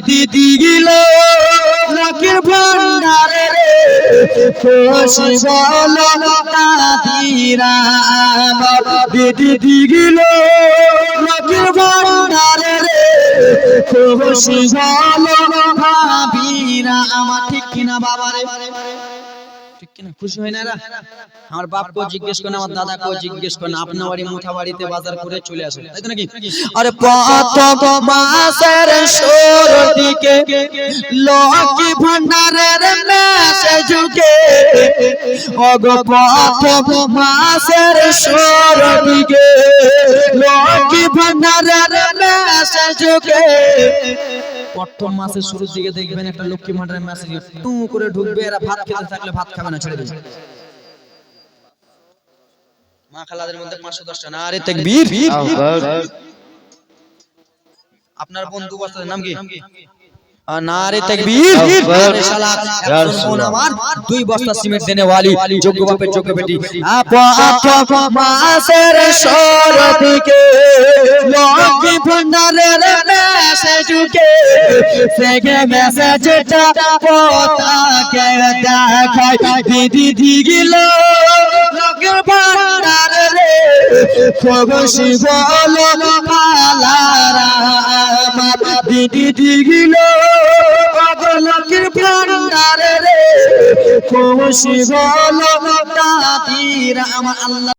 দিদি গিল। লক্ষ্মীর ভান্ডারে রে। খুশি বল আমার দিদি দিগিল লক্ষ্মীর ভান্ডারে রে। খুশি বল ভাবিরা আমার ঠিক কিনা বাবারে। ঠিক কিনা? খুশি হয় না এরা? আমার বাপকেও জিজ্ঞেস করেন আমার দাদাকেও জিজ্ঞেস করেন আপনার বাড়ি মুঠা বাড়িতে বাজার করে চলে আসেন তাই নাকি? আরে প্রথম মাসের শুরুর দিকে লক্ষ্মী ভান্ডারের মেসেজ ঢুকে। অগ প্রথম মাসের শুরুর দিকে লক্ষ্মী ভান্ডারের মেসেজ ঢুকে। প্রথম মাসের শুরুর দিকে দেখবেন একটা লক্ষ্মী ভান্ডারের মেসেজ টু করে ঢুকবে, এরা ভাত খেতে থাকলে ভাত খাবে না, ছেড়ে দেবে। মা খালাদের মধ্যে পাঁচশো দশটা না, আরে তেকবীর। আপনার বন্ধু বস্তার নাম কি? নারে তাকবীর। দুই বস্তা সিমেন্ট দেনে ওয়ালি, যোগ্য বাপের যোগ্য বেটি। মাসের সরদিকে লক্ষ্মী ভান্ডারের মেসেজ সেগে মেসেজটা পতাকে দেখাই দিদি দিগিল লক্ষ্মী ভান্ডারের খুশি বলো পালারা আমার। দিদি দিগিল লক্ষ্মীর ভান্ডারে রে। খুশি বলো দাদিরা আমার আল্লাহ